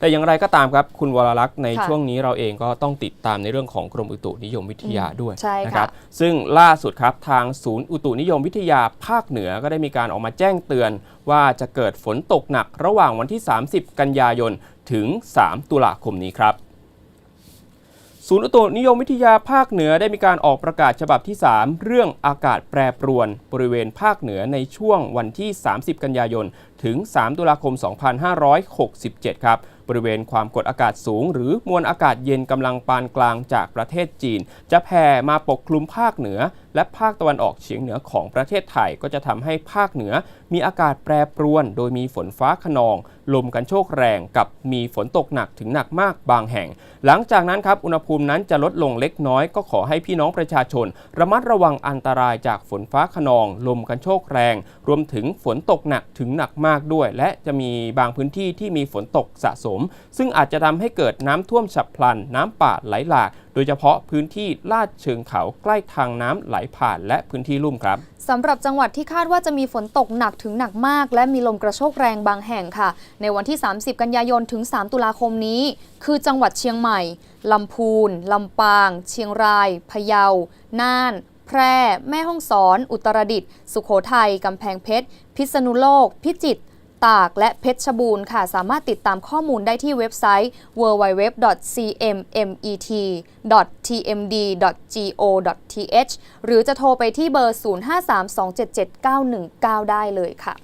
แต่อย่างไรก็ตามครับ คุณวรลักษณ์ในค่ะช่วงนี้เราเองก็ต้องติดตามในเรื่องของกรมอุตุนิยมวิทยาด้วยใช่ค่ะนะครับ ซึ่งล่าสุดครับทางศูนย์อุตุนิยมวิทยาภาคเหนือก็ได้มีการออกมาแจ้งเตือน ว่าจะเกิดฝนตกหนักระหว่างวันที่ 30 กันยายนถึง 3 ตุลาคมนี้ครับศูนย์อุตุนิยมวิทยาภาคเหนือได้มีการออกประกาศฉบับที่ 3 เรื่องอากาศแปรปรวน บริเวณภาคเหนือในช่วงวันที่ 30 กันยายนถึง 3 ตุลาคม 2567 ครับ บริเวณความกดอากาศสูง หรือมวลอากาศเย็นกำลังปานกลางจากประเทศจีน จะแผ่มาปกคลุมภาคเหนือและภาคตะวันออกเฉียงเหนือของประเทศไทยก็จะทำให้ภาคเหนือ มีอากาศแปรปรวน โดยมีฝนฟ้าขนอง ลมกันโชกแรงกับมีฝนตกหนักถึงหนักมากบางแห่ง หลังจากนั้นครับอุณหภูมินั้นจะลดลงเล็กน้อย ก็ขอให้พี่น้องประชาชน ระมัดระวังอันตรายจากฝนฟ้าขนอง ลมกันโชกแรง รวมถึงฝนตกหนักถึงหนักมากด้วย และจะมีบางพื้นที่ที่มีฝนตกสะสม ซึ่งอาจจะทำให้เกิดน้ำท่วมฉับพลัน น้ำป่าไหลหลากโดยเฉพาะพื้นที่ลาดเชิงเขาใกล้ทางน้ำไหลผ่านและพื้นที่ลุ่มครับสำหรับจังหวัดที่คาดว่าจะมีฝนตกหนักถึงหนักมาก และมีลมกระโชกแรงบางแห่งค่ะ ในวันที่ 30 กันยายนถึง 3 ตุลาคมนี้ คือจังหวัดเชียงใหม่ลำพูนลำปาง เชียงรายพะเยา น่าน แพร่ แม่ฮ่องสอน อุตรดิตถ์สุโขทัยกำแพงเพชร พิษณุโลก พิจิตร ตากและเพชรบูรณ์ค่ะ สามารถติดตามข้อมูลได้ที่เว็บไซต์ www.cmmet.tmd.go.th หรือจะโทรไปที่เบอร์ 0532779119ได้เลยค่ะ